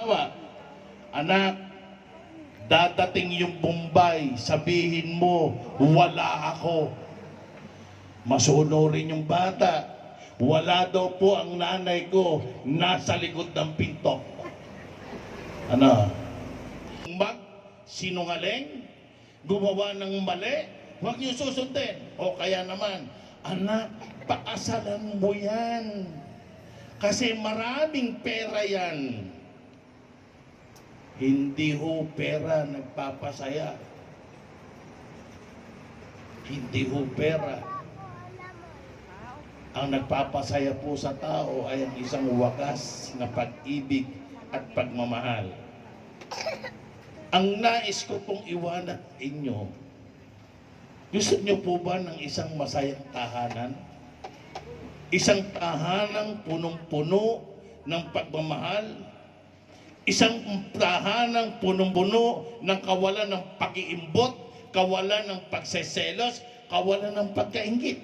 Bawa, anak, dadating yung Bombay, sabihin mo, wala ako. Masunurin yung bata. Wala daw po ang nanay ko nasa likod ng pinto. Ano? Mag sinungaling, gumawa ng mali, huwag niyo susundin. O kaya naman, anak, paasalan mo yan. Kasi maraming pera yan. Hindi ho pera nagpapasaya. Hindi ho pera. Ang nagpapasaya po sa tao ay ang isang wagas na pag-ibig at pagmamahal. Ang nais ko pong iwanan inyo, gusto niyo po ba ng isang masayang tahanan? Isang tahanang punong-puno ng pagmamahal? Isang tahanang punong-puno ng kawalan ng pag-iimbot, kawalan ng pagseselos, kawalan ng pagkaingit?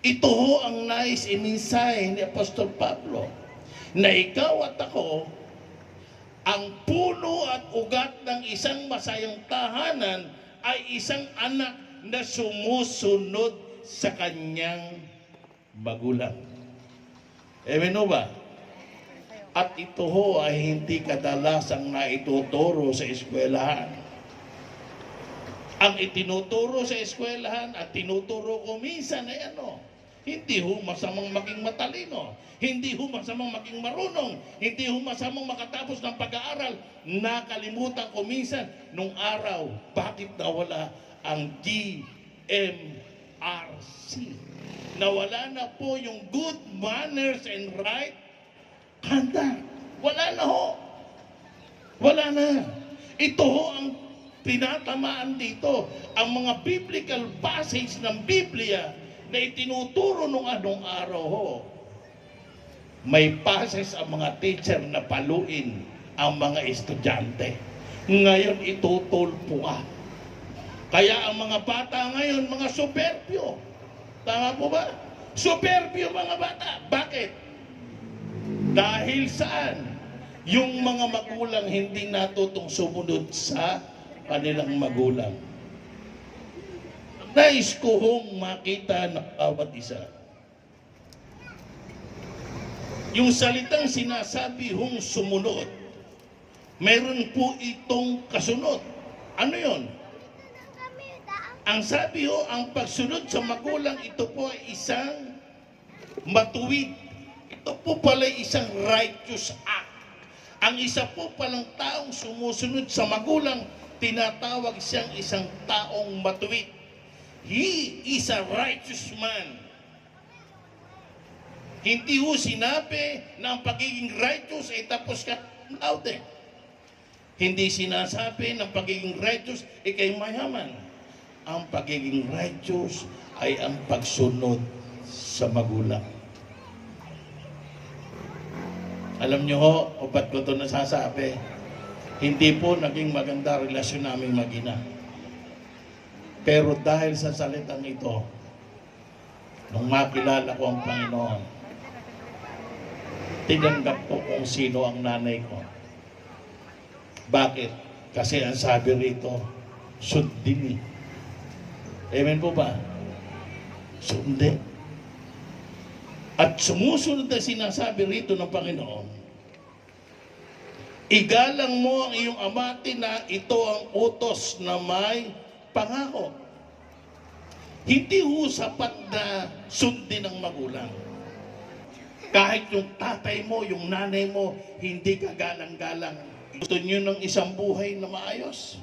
Ito ho ang nais iminsay ni Apostol Pablo na ikaw at ako ang puno at ugat ng isang masayang tahanan ay isang anak na sumusunod sa kanyang magulang. Amen ba? At ito ho ay hindi kadalasang naituturo sa eskwelahan. Ang itinuturo sa eskwelahan at tinuturo ko minsan ay ano, hindi ho masamang maging matalino. Hindi ho masamang maging marunong. Hindi ho masamang makatapos ng pag-aaral. Nakalimutan ko minsan nung araw, bakit nawala ang DMRC? Nawala na po yung good manners and right conduct. Wala na ho. Wala na. Ito ho ang tinatamaan dito. Ang mga biblical passage ng Biblia na itinuturo nung anong araw ho. May passes ang mga teacher na paluin ang mga estudyante. Ngayon itutulpo ka. Kaya ang mga bata ngayon, mga superbyo. Tama po ba? Superbyo mga bata. Bakit? Dahil saan? Yung mga magulang hindi natutong sumunod sa kanilang magulang. Nais ko hong makita ng bawat isa. Yung salitang sinasabi hong sumunod, meron po itong kasunod. Ano yon? Ang sabi ho, ang pagsunod sa magulang, ito po ay isang matuwid. Ito po pala isang righteous act. Ang isa po palang taong sumusunod sa magulang, tinatawag siyang isang taong matuwid. He is a righteous man. Hindi ho sinabi na ang pagiging righteous ay tapos ka laude. Hindi sinasabi ng pagiging righteous ay kay mayaman. Ang pagiging righteous ay ang pagsunod sa magulang. Alam niyo ho, o ba't ko ito nasasabi? Hindi po naging maganda relasyon naming magina. Pero dahil sa salitang ito, nung makilala ko ang Panginoon, tinanggap ko kung sino ang nanay ko. Bakit? Kasi ang sabi rito, sundin. Amen po ba? Sundin. At sumusunod na sinasabi rito ng Panginoon, Igalang mo ang iyong amati na ito ang utos na may pangako. Hindi ho sapat na sundin ng magulang. Kahit yung tatay mo, yung nanay mo, hindi ka galang-galang. Gusto niyo ng isang buhay na maayos?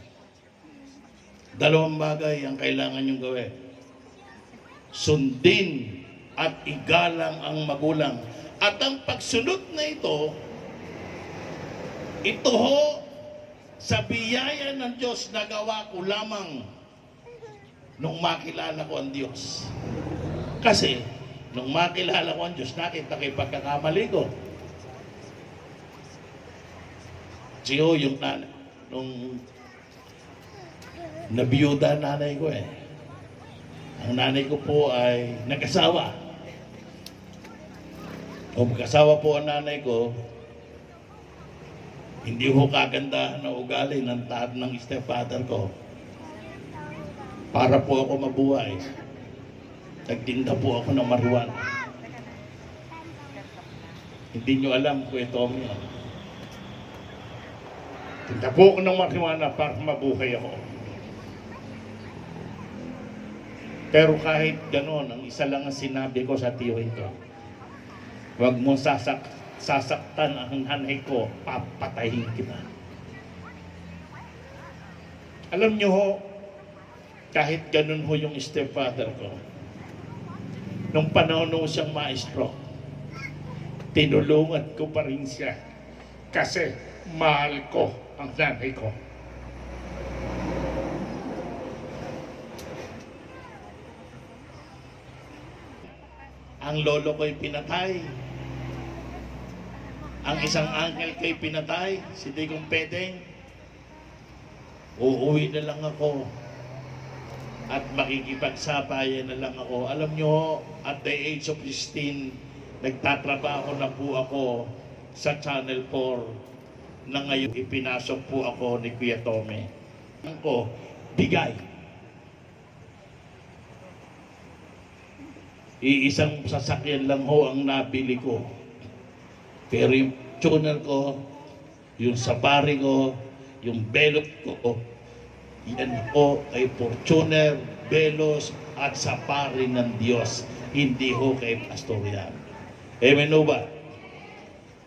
Dalawang bagay ang kailangan niyong gawin. Sundin at igalang ang magulang. At ang pagsunod na ito, ito ho, sa biyaya ng Diyos nagawa ko lamang nung makilala ko ang Diyos. Kasi, nung makilala ko ang Diyos, nakita kay pagkakamali ko. Siyo yung nanay, nung nabiyuda nanay ko eh. Ang nanay ko po ay nag-asawa. O mag-asawa po ang nanay ko, Hindi ho kagandahan na ugali ng tahat ng stepfather ko. Para po ako mabuhay. Nagtinda po ako ng marijuana. Hindi nyo alam, Kuya Tommy. ah. Tinda po ako ng marijuana para mabuhay ako. Pero kahit gano'n, ang isa lang ang sinabi ko sa tiyo ito. Huwag mong sasak sasaktan ang nanay ko, papatayin kita. Alam niyo ho, kahit ganun ho yung stepfather ko, nung panahon nung siyang maestro, tinulungan ko pa rin siya kasi mahal ko ang nanay ko. Ang lolo ko'y pinatay. Ang isang uncle ko'y pinatay, si Digong Pedeng. Uuwi na lang ako. At makikipagsabayan na lang ako. Alam nyo, at the age of 16, nagtatrabaho na po ako sa Channel 4 na ngayon ipinasok po ako ni Kuya Tome. Ang ko, bigay. Iisang sasakyan lang ho ang nabili ko. Pero yung tuner ko, yung safari ko, yung belot ko, yan po ay Fortuner, Belos at Safari ng Diyos. Hindi ho kay Pastorial. Amen ho ba?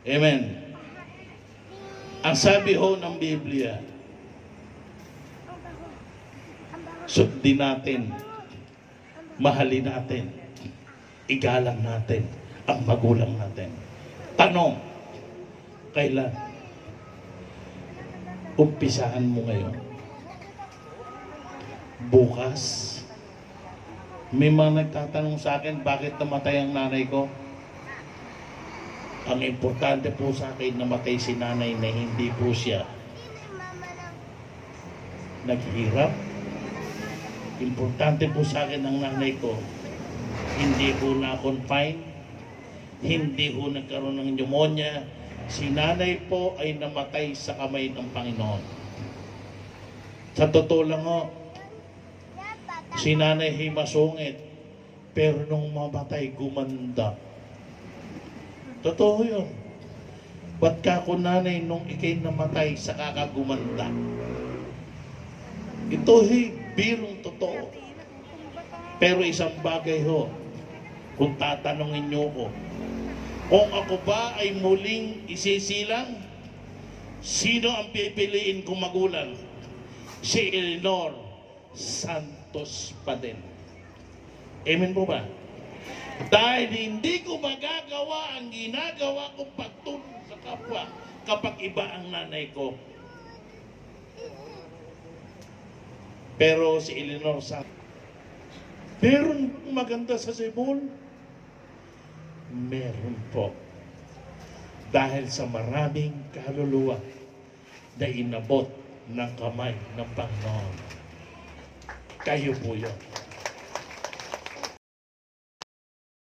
Amen. Ang sabi ho ng Biblia, sundin natin, mahalin natin, igalang natin ang magulang natin. Tanong, kailan? Umpisahan mo ngayon. Bukas. May mga nagtatanong sa akin, bakit namatay ang nanay ko? Ang importante po sa akin, namatay si nanay na hindi po siya naghirap. Importante po sa akin ang nanay ko, hindi po na-confine, hindi po nagkaroon ng pneumonia. Si nanay po ay namatay sa kamay ng Panginoon. Sa totoo lang ho, si nanay ay masungit, pero nung mamatay, gumanda. Totoo yun. Ba't ka ko nanay nung ikay namatay sa kakagumanda? Ito ay birong totoo. Pero isang bagay ho, kung tatanungin niyo ko, kung ako ba ay muling isisilang, sino ang pipiliin kong magulang? Si Eleanor Santos pa din. Amen po ba? Dahil hindi ko magagawa ang ginagawa kong pagtulong sa kapwa kapag iba ang nanay ko. Pero si Eleanor Santos, meron maganda sa Cebu? Meron po. Dahil sa maraming kaluluwa na inabot ng kamay ng Panginoon. Kayo po yun.